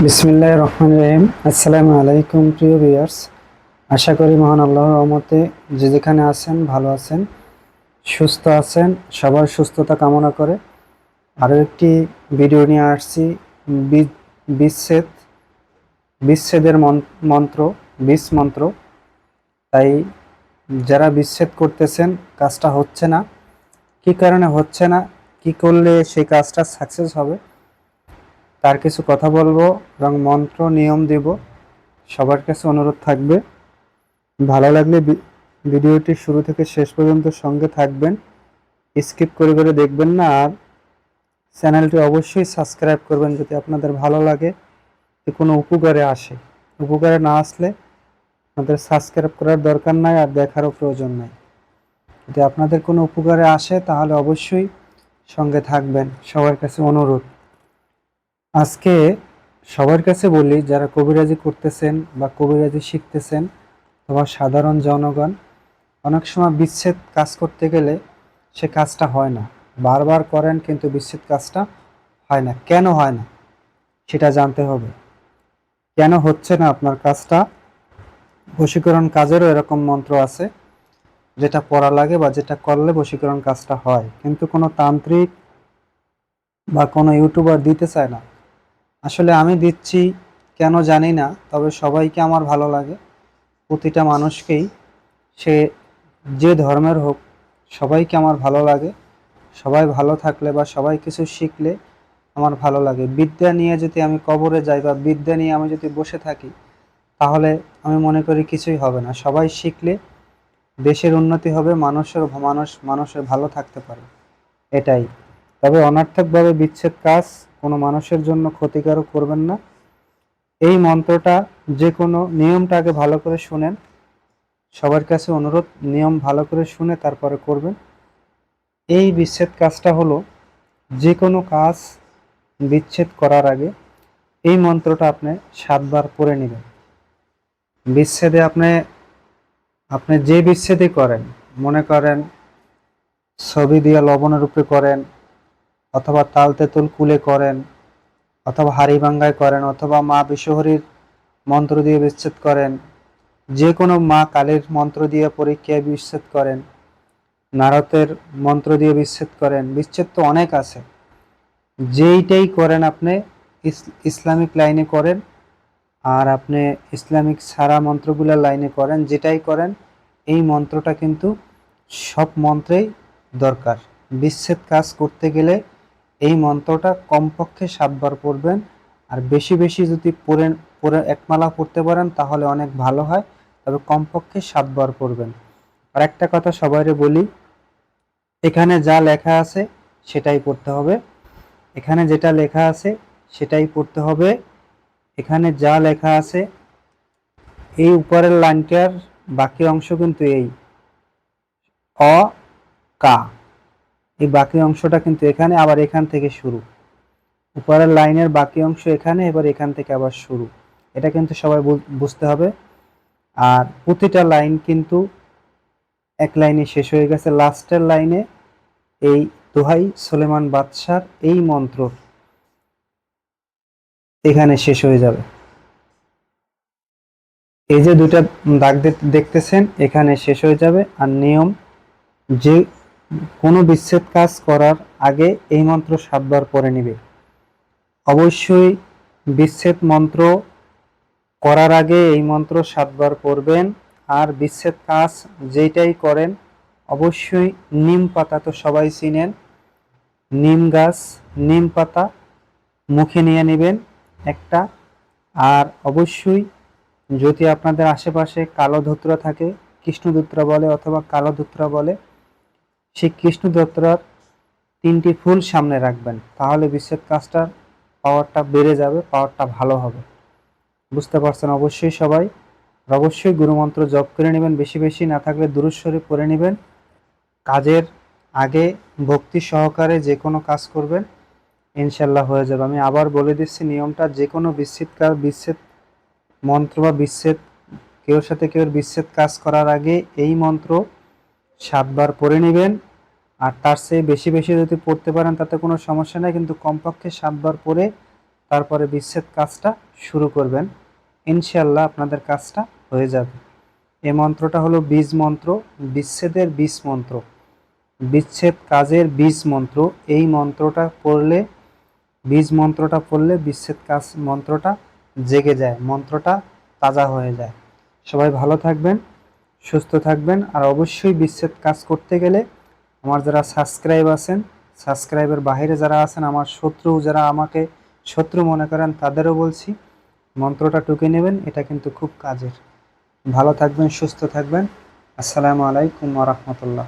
বিসমিল্লাহ রহমান রহিম। আসসালামু আলাইকুম, প্রিয় ভিউয়ার্স আশা করি মহান আল্লাহর রহমতে যে যেখানে আছেন, ভালো আছেন, সুস্থ আছেন, সবার সুস্থতা কামনা করে। আরও একটি ভিডিও নিয়ে আসছি। বিচ্ছেদ, বিচ্ছেদের মন- মন্ত্র বিষ মন্ত্র। তাই যারা বিচ্ছেদ করতেছেন, কাজটা হচ্ছে না। কি কারণে হচ্ছে না? কি করলে সেই কাজটা সাকসেস হবে? তার কিছু কথা বলব এবং মন্ত্র, নিয়ম দেব। সবার কাছে অনুরোধ থাকবে। ভালো লাগলে ভিডিওটি শুরু থেকে শেষ পর্যন্ত সঙ্গে থাকবেন। স্কিপ করে করে দেখবেন না, আর চ্যানেলটি অবশ্যই সাবস্ক্রাইব করবেন যদি আপনাদের ভালো লাগে। কোনো উপকারে আসে। উপকারে না আসলে আপনাদের সাবস্ক্রাইব করার দরকার নাই আর দেখারও প্রয়োজন নাই। যদি আপনাদের কোনো উপকারে আসে তাহলে অবশ্যই সঙ্গে থাকবেন। সবার কাছে অনুরোধ। আজকে সবার কাছে বলি, যারা কবিরাজি করতেছেন বা কবিরাজি শিখতেছেন অথবা সাধারণ জনগণ, অনেক সময় বিচ্ছেদ কাজ করতে গেলে সে কাজটা হয় না। বারবার করেন কিন্তু বিচ্ছেদ কাজটা হয় না। কেন হয় না? সেটা জানতে হবে। কেন হচ্ছে না আপনার কাজটা? বশীকরণ কাজেরও এরকম মন্ত্র আছে, যেটা পড়া লাগে বা যেটা করলে বশীকরণ কাজটা হয়। কিন্তু কোনো তান্ত্রিক বা কোনো ইউটিউবার দিতে চায় না। আসলে আমি দিচ্ছি কেন জানি না, তবে সবাইকে আমার ভালো লাগে। প্রতিটা মানুষকেই, সে যে ধর্মের হোক, সবাইকে আমার ভালো লাগে। সবাই ভালো থাকলে বা সবাই কিছু শিখলে আমার ভালো লাগে। বিদ্যা নিয়ে যদি আমি কবরে যাই বা বিদ্যা নিয়ে আমি যদি বসে থাকি, তাহলে আমি মনে করি কিছুই হবে না। সবাই শিখলে দেশের উন্নতি হবে, মানুষের মানুষ মানুষের ভালো থাকতে পারে। এটাই। তবে অনার্থকভাবে বিচ্ছেদ কাজ কোনো মানুষের জন্য ক্ষতিকারক করবেন না। এই মন্ত্রটা যে কোনো নিয়মটাকে ভালো করে শুনেন। সবার কাছে অনুরোধ, নিয়ম ভালো করে শুনে তারপরে করবেন। এই বিচ্ছেদ কাজটা হলো যে কোনো কাজ বিচ্ছেদ করার আগে এই মন্ত্রটা আপনি সাতবার পড়ে নেবেন। বিচ্ছেদে আপনি আপনি যে বিচ্ছেদই করেন, মনে করেন ছবি দিয়ে লবণের উপরে করেন অথবা তাল তেঁতুল কুলে করেন, অথবা হাড়ি ভাঙ্গায় করেন, অথবা মা বিশ্বহরীর মন্ত্র দিয়ে বিচ্ছেদ করেন যে কোনো মা কালীর মন্ত্র দিয়ে পরীক্ষায় বিচ্ছেদ করেন নারতের মন্ত্র দিয়ে বিচ্ছেদ করেন, বিচ্ছেদ তো অনেক আছে। যেইটাই করেন আপনি, ইস- ইসলামিক লাইনে করেন, আর আপনি ইসলামিক সারা মন্ত্রগুলোর লাইনে করেন, যেটাই করেন, এই মন্ত্রটা কিন্তু সব মন্ত্রেই দরকার। বিচ্ছেদ কাজ করতে গেলে এই মন্ত্রটা কমপক্ষে সাতবার পড়বেন। আর বেশি বেশি যদি পড়েন, পড়ে একমালা পড়তে পারেন, তাহলে অনেক ভালো হয়। তবে কমপক্ষে সাতবার পড়বেন। আর একটা কথা সবাইরে বলি, এখানে যা লেখা আছে, সেটাই পড়তে হবে। এখানে যেটা লেখা আছে, সেটাই পড়তে হবে। এখানে যা লেখা আছে, এই উপরের লাইনটার বাকি অংশ কিন্তু এই। অ, কা। এই বাকি অংশটা কিন্তু এখানে, আবার এখান থেকে শুরু। উপরের লাইনের বাকি অংশ এখানে, এবার এখান থেকে আবার শুরু। এটা কিন্তু সবাই বুঝতে হবে। আর প্রতিটা লাইন কিন্তু এক লাইনে শেষ হয়ে গেছে। লাস্টের লাইনে এই দোহাই সুলেমান বাদশার এই মন্ত্র এখানে শেষ হয়ে যাবে। এই যে দুটা দাগ দেখতেছেন, এখানে শেষ হয়ে যাবে। আর নিয়ম যে কোনো বিচ্ছেদ কাজ করার আগে এই মন্ত্র সাতবার পড়ে নিবে। অবশ্যই বিচ্ছেদ মন্ত্র করার আগে এই মন্ত্র সাতবার পড়বেন, আর বিচ্ছেদ কাজ যেটাই করেন, অবশ্যই নিম পাতা তো সবাই চিনেন, নিম গাছ, নিম পাতা মুখে নিয়ে নেবেন একটা, আর অবশ্যই যদি আপনাদের আশেপাশে কালো ধুতরা থাকে কৃষ্ণ ধুতরা বলে অথবা কালো ধুতরা বলে সেই কৃষ্ণ ধুতরার তিনটি ফুল সামনে রাখবেন, তাহলে বিচ্ছেদ কাজটার পাওয়ারটা বেড়ে যাবে পাওয়ারটা ভালো হবে। বুঝতে পারছেন অবশ্যই সবাই? অবশ্যই গুরুমন্ত্র জপ করে নেবেন, বেশি বেশি না থাকলে দূরস্বরে পড়ে নেবেন। কাজের আগে ভক্তি সহকারে যে কোনো কাজ করবেন ইনশাল্লাহ হয়ে যাবে। আমি আবার বলে দিচ্ছি নিয়মটা, যে কোনো বিচ্ছেদ কাজ, বিচ্ছেদ মন্ত্র বা বিচ্ছেদ, কেউর সাথে কেউর বিচ্ছেদ কাজ করার আগে এই মন্ত্র সাতবার পড়ে নেবেন। আর তার চেয়ে বেশি বেশি যদি পড়তে পারেন, তাতে কোনো সমস্যা নেই। কিন্তু কমপক্ষে সাতবার পরে তারপরে বিচ্ছেদ কাজটা শুরু করবেন। ইনশাল্লাহ আপনাদের কাজটা হয়ে যাবে। এই মন্ত্রটা হলো বীজ মন্ত্র, বিচ্ছেদের বীজ মন্ত্র। বিচ্ছেদ কাজের বীজ মন্ত্র। এই মন্ত্রটা পড়লে, বীজ মন্ত্রটা পড়লে বিচ্ছেদ কাজ মন্ত্রটা জেগে যায়, মন্ত্রটা তাজা হয়ে যায়। সবাই ভালো থাকবেন, সুস্থ থাকবেন। আর অবশ্যই বিচ্ছেদ কাজ করতে গেলে আমার যারা সাবস্ক্রাইব আছেন সাবস্ক্রাইবের বাইরে যারা আছেন, আমার শত্রু যারা আমাকে শত্রু মনে করেন, তাদেরও বলছি, মন্ত্রটা টুকে নেবেন, এটা কিন্তু খুব কাজের। ভালো থাকবেন, সুস্থ থাকবেন। আসসালামু আলাইকুম রহমতুল্লাহ।